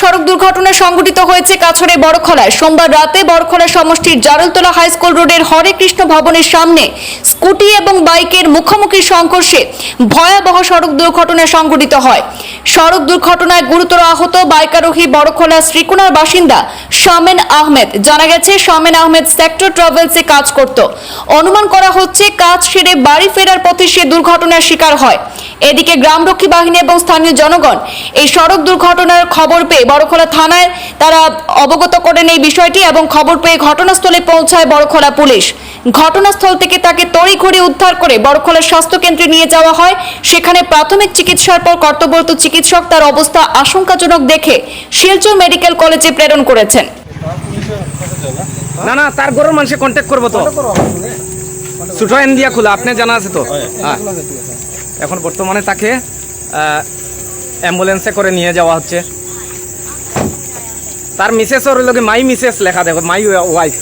সড়ক দুর্ঘটনা সংঘটিত হয়েছে কাছড়ে বড়খলায়। সোমবার রাতে বড়খলা সমষ্টির জারলতলা হাই স্কুল রোডের হরে কৃষ্ণ ভবনের সামনে স্কুটি এবং বাইকের মুখোমুখি সংঘর্ষে ভয়াবহ সড়ক দুর্ঘটনা সংঘটিত হয়। সড়ক দুর্ঘটনায় গুরুতর আহত বাইকারোহী বড়খলা শ্রীকুনার বাসিন্দা শামেন আহমেদ। জানা গেছে, শামেন আহমেদ সেক্টর ট্রাভেলসে কাজ করত। অনুমান করা হচ্ছে, কাজ সেরে বাড়ি ফেরার পথে সে দুর্ঘটনার শিকার হয়। এদিকে গ্রামরক্ষী বাহিনী এবং স্থানীয় জনগণ এই সড়ক দুর্ঘটনার খবর পেয়ে বড়খলা থানায় তারা অবগত করেন এই বিষয়টি এবং খবর পেয়ে ঘটনাস্থলে পৌঁছায় বড়খলা পুলিশ। ঘটনাস্থল থেকে তাকে তড়িঘড়ি উদ্ধার করে বড়খলা স্বাস্থ্য কেন্দ্রে নিয়ে যাওয়া হয়। সেখানে প্রাথমিক চিকিৎসার পর কর্তব্যরত চিকিৎসক তার অবস্থা আশঙ্কাজনক দেখে শিলচর মেডিকেল কলেজে প্রেরণ করেছেন। না না, তার গরুর মানুষে কন্ট্যাক্ট করব তো। ছোট এন দিয়া খোলা, আপনি জানা আছে তো? হ্যাঁ। এখন বর্তমানে তাকে অ্যাম্বুলেন্সে করে নিয়ে যাওয়া হচ্ছে। তার মিসেস ওর লগে মাই মিসেস লেখা দেখো মাই ওয়াইফ